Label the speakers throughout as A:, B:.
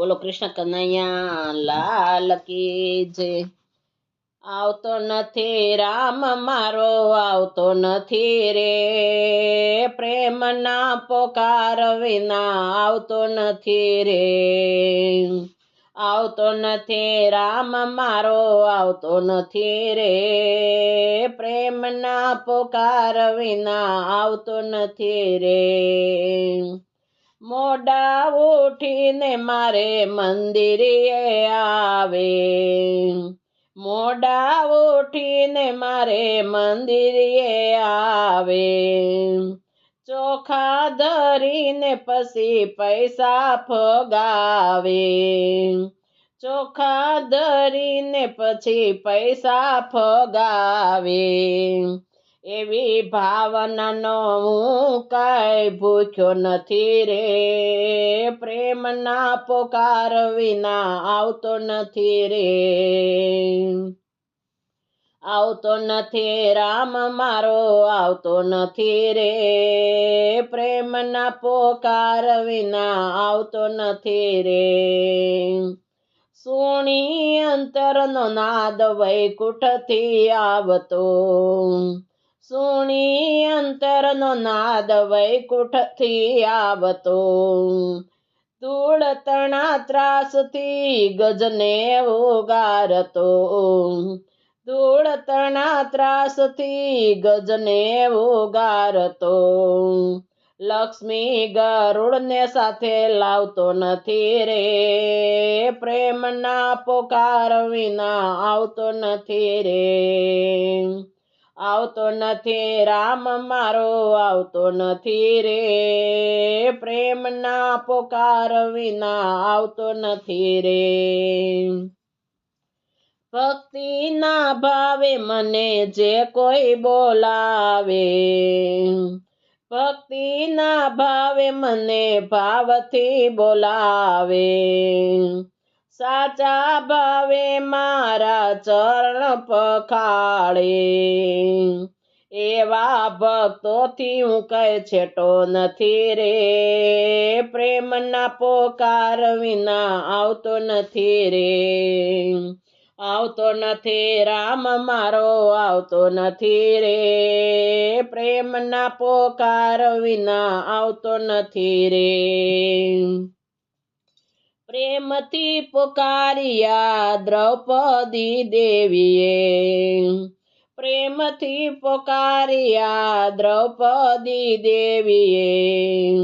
A: બોલો કૃષ્ણ કનૈયા, લાલ કી જય. આવતો નથી રામ મારો, આવતો નથી રે. પ્રેમના પોકાર વિના આવતો નથી રે. આવતો નથી રામ મારો, આવતો નથી રે. પ્રેમના પોકાર વિના આવતો નથી રે. મોડા ઉઠીને મારે મંદિરે આવે. મોડા ઉઠીને મારે મંદિરે આવે. ચોખા ધરીને પછી પૈસા ફગાવે. ચોખા ધરીને પછી પૈસા ફગાવે. એવી ભાવનાનો હું કાંઈ ભૂખ્યો નથી રે. પ્રેમના પોકાર વિના આવતો નથી રે. આવતો નથી રામ મારો, આવતો નથી રે. પ્રેમના પોકાર વિના આવતો નથી રે. સુણી અંતરનો નાદ વૈકુંઠથી આવતો. સુણી અંતરનો નાદ વૈકુંઠથી આવતો. ધૂળ તણા ત્રાસથી ગજને ઉગારતો. ધૂળ તણા ત્રાસથી ગજને ઉગારતો. લક્ષ્મી ગરુડને સાથે લાવતો નથી રે. પ્રેમના પોકાર વિના આવતો નથી રે. આવતો નથી રામ મારો, આવતો નથી રે. પ્રેમના પોકાર વિના આવતો નથી રે. ભક્તિના ભાવે મને જે કોઈ બોલાવે, ભક્તિના ભાવે મને ભાવથી બોલાવે. સાચા ભાવે મારા ચરણ પખાડે એવા ભક્તોથી હું કઈ છેટો નથી રે. પ્રેમના પોકાર વિના આવતો નથી રે. આવતો નથી રામ, મારો આવતો નથી રે. પ્રેમના પોકાર વિના આવતો નથી રે. પ્રેમથી પોકારિયા દ્રૌપદી દેવીએ. પ્રેમથી પોકારિયા દ્રૌપદી દેવીએ.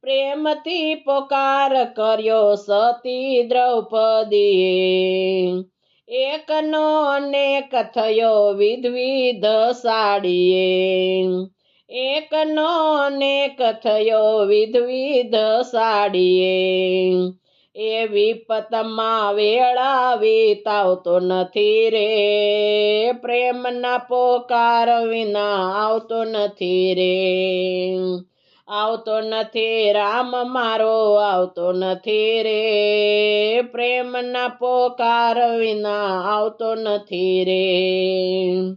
A: પ્રેમથી પોકાર કર્યો સતી દ્રૌપદીએ. એકનો અનેક થયો વિધવિધ સાડીએ. એકનો અનેક થયો વિધવિધ સાડીએ. એ વિપતમાં વેળા તાવતો નથી રે. પ્રેમના પોકાર વિના આવતો નથી રે. આવતો નથી રામ મારો, આવતો નથી રે. પ્રેમના પોકાર વિના આવતો નથી રે.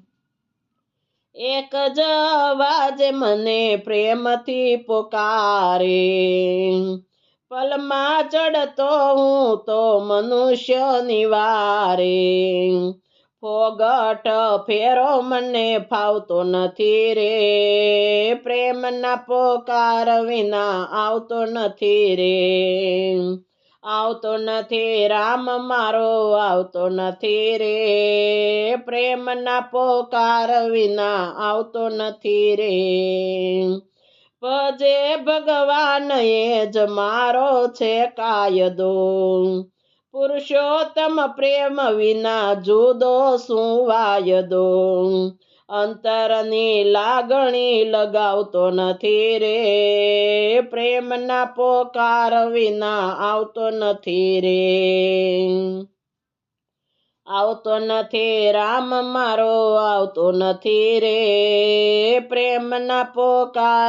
A: એક જ અવાજ મને પ્રેમથી પોકારે. પલમાં ચડતો હું તો મનુષ્ય નિવારે. ફોગટ ફેરો મને ફાવતો નથી રે. પ્રેમના પોકાર વિના આવતો નથી રે. આવતો નથી રામ, મારો આવતો નથી રે. પ્રેમના પોકાર વિના આવતો નથી રે. ભજે ભગવાન એ જ મારો છે કાયદો. પુરુષોત્તમ પ્રેમ વિના જુદો શું વાયદો? અંતરની લાગણી લગાવતો નથી રે. પ્રેમના પોકાર વિના આવતો નથી રે. આવતો નથી રામ મારો, આવતો નથી રે. પ્રેમના પોકાર